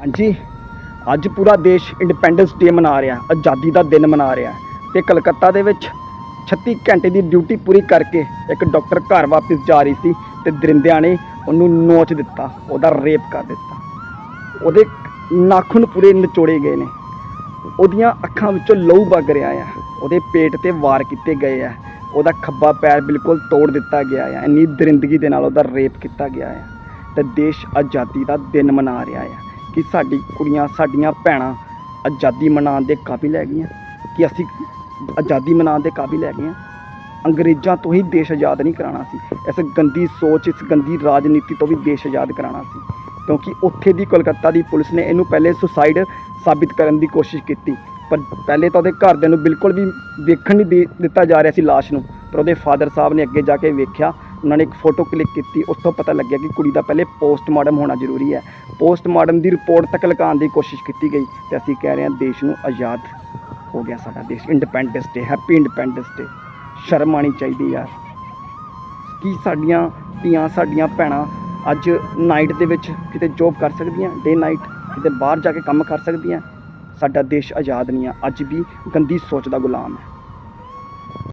ਹਾਂਜੀ, ਅੱਜ ਪੂਰਾ ਦੇਸ਼ ਇੰਡੀਪੈਂਡੈਂਸ ਡੇ ਮਨਾ ਰਿਹਾ, ਆਜ਼ਾਦੀ ਦਾ ਦਿਨ ਮਨਾ ਰਿਹਾ ਤੇ ਕਲਕੱਤਾ ਦੇ ਵਿੱਚ 36 ਘੰਟੇ ਦੀ ਡਿਊਟੀ ਪੂਰੀ ਕਰਕੇ ਇੱਕ ਡਾਕਟਰ ਘਰ ਵਾਪਸ ਜਾ ਰਹੀ ਸੀ ਤੇ ਦਰਿੰਦਿਆਂ ਨੇ ਉਹਨੂੰ ਨੋਚ ਦਿੱਤਾ, ਉਹਦਾ ਰੇਪ ਕਰ ਦਿੱਤਾ। ਉਹਦੇ ਨਾਖੂਨ ਪੂਰੇ ਨਿਚੋੜੇ ਗਏ ਨੇ। ਉਹਦੀਆਂ ਅੱਖਾਂ ਵਿੱਚੋਂ ਲਹੂ ਵਗ ਰਿਹਾ ਆ। ਉਹਦੇ ਪੇਟ ਤੇ ਵਾਰ ਕੀਤੇ ਗਏ ਆ। ਉਹਦਾ ਖੱਬਾ ਪੈਰ ਬਿਲਕੁਲ ਤੋੜ ਦਿੱਤਾ ਗਿਆ ਆ। ਇੰਨੀ ਦਰਿੰਦਗੀ ਦੇ ਨਾਲ ਉਹਦਾ ਰੇਪ ਕੀਤਾ ਗਿਆ ਆ। ਤੇ ਦੇਸ਼ ਆਜ਼ਾਦੀ ਦਾ ਦਿਨ ਮਨਾ ਰਿਹਾ ਆ। ਕਿ ਸਾਡੀ ਕੁੜੀਆਂ, ਸਾਡੀਆਂ ਭੈਣਾਂ ਆਜ਼ਾਦੀ ਮਨਾਉਣ ਦੇ ਕਾਬਿਲ ਹੈਗੀਆਂ, ਕਿ ਅਸੀਂ ਆਜ਼ਾਦੀ ਮਨਾਉਣ ਦੇ ਕਾਬਿਲ ਹੈਗੇ ਹਾਂ ਅੰਗਰੇਜ਼ਾਂ ਤੋਂ ਹੀ ਦੇਸ਼ ਆਜ਼ਾਦ ਨਹੀਂ ਕਰਾਉਣਾ ਸੀ। ਇਸ ਗੰਦੀ ਸੋਚ, ਇਸ ਗੰਦੀ ਰਾਜਨੀਤੀ ਤੋਂ ਵੀ ਦੇਸ਼ ਆਜ਼ਾਦ ਕਰਾਉਣਾ ਸੀ। ਕਿਉਂਕਿ ਉੱਥੇ ਦੀ ਕੋਲਕਾਤਾ ਦੀ ਪੁਲਿਸ ਨੇ ਇਹਨੂੰ ਪਹਿਲੇ ਸੁਸਾਈਡ ਸਾਬਿਤ ਕਰਨ ਦੀ ਕੋਸ਼ਿਸ਼ ਕੀਤੀ। ਪਰ ਪਹਿਲੇ ਤਾਂ ਉਹਦੇ ਘਰਦਿਆਂ ਨੂੰ ਬਿਲਕੁਲ ਵੀ ਵੇਖਣ ਨਹੀਂ ਦੇ- ਦਿੱਤਾ ਜਾ ਰਿਹਾ ਸੀ ਲਾਸ਼ ਨੂੰ। ਪਰ ਉਹਦੇ ਫਾਦਰ ਸਾਹਿਬ ਨੇ ਅੱਗੇ ਜਾ ਕੇ ਵੇਖਿਆ ਉਹਨਾਂ ਨੇ ਇੱਕ ਫੋਟੋ ਕਲਿੱਕ ਕੀਤੀ, ਉੱਥੋਂ ਪਤਾ ਲੱਗਿਆ ਕਿ ਕੁੜੀ ਦਾ ਪਹਿਲੇ ਪੋਸਟਮਾਰਟਮ ਹੋਣਾ ਜ਼ਰੂਰੀ ਹੈ। ਪੋਸਟਮਾਰਟਮ ਦੀ ਰਿਪੋਰਟ ਤੱਕ ਲਗਾਉਣ ਦੀ ਕੋਸ਼ਿਸ਼ ਕੀਤੀ ਗਈ ਤੇ ਅਸੀਂ ਕਹਿ ਰਹੇ ਹਾਂ ਦੇਸ਼ ਨੂੰ ਆਜ਼ਾਦ ਹੋ ਗਿਆ ਸਾਡਾ ਦੇਸ਼। Independence day happy independence day ਸ਼ਰਮ ਆਣੀ ਚਾਹੀਦੀ ਯਾਰ ਕੀ ਸਾਡੀਆਂ ਧੀਆਂ, ਸਾਡੀਆਂ ਭੈਣਾਂ ਅੱਜ ਨਾਈਟ ਦੇ ਵਿੱਚ ਕਿਤੇ ਜੋਬ ਕਰ ਸਕਦੀਆਂ? ਡੇ ਨਾਈਟ ਕਿਤੇ ਬਾਹਰ ਜਾ ਕੇ ਕੰਮ ਕਰ ਸਕਦੀਆਂ? ਸਾਡਾ ਦੇਸ਼ ਆਜ਼ਾਦ ਨਹੀਂ ਆ। ਅੱਜ ਵੀ ਗੰਦੀ ਸੋਚ ਦਾ ਗੁਲਾਮ ਹੈ।